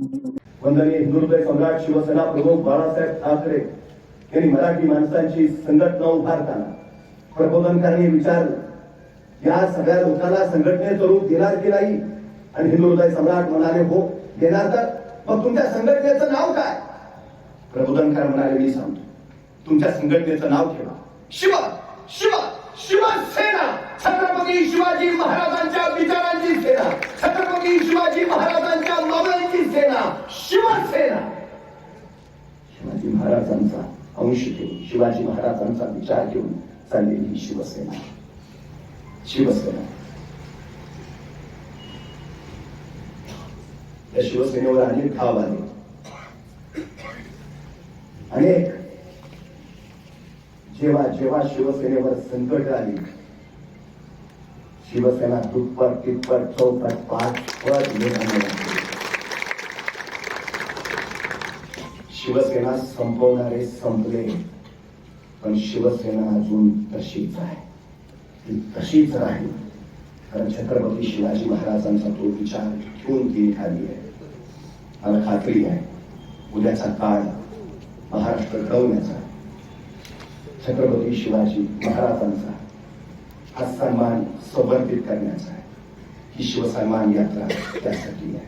वंदनीय हिंदुत्व सम्राट शिवसेना प्रमुख बाळासाहेब ठाकरे यांनी मराठी माणसांची संघटना उभारताना प्रबोधनकारांनी विचारलं या सगळ्या लोकांना संघटनेचं रूप देणार की नाही? आणि हिंदू हृदय सम्राट म्हणाले हो देणार तर. मग तुमच्या संघटनेचं नाव काय? प्रबोधनकार म्हणाले मी सांगतो. तुमच्या संघटनेचं नाव ठेवा. शिव शिव शिवसेना छत्रपती शिवाजी महाराजांच्या विचारांची सेना. छत्रपती शिवाजी महाराज सेना शिवसेना. शिवाजी महाराजांचा अंश घेऊन शिवाजी महाराजांचा विचार घेऊन चाललेली ही शिवसेना. शिवसेना. त्या शिवसेनेवर अनेक घाव आले. अनेक. जेव्हा जेव्हा शिवसेनेवर संकट आली शिवसेना दुप्पट तिप्पट चौपट पाच पट निर्माण शिवसेना संपवणारे संपले. पण शिवसेना अजून तशीच आहे. ती तशीच राहील. कारण छत्रपती शिवाजी महाराजांचा तो विचार घेऊन ती आली आहे. मला खात्री आहे. उद्याचा काळ महाराष्ट्र घडवण्याचा छत्रपती शिवाजी महाराजांचा हा सन्मान समर्पित करण्याचा आहे. ही शिवसन्मान यात्रा त्यासाठी आहे.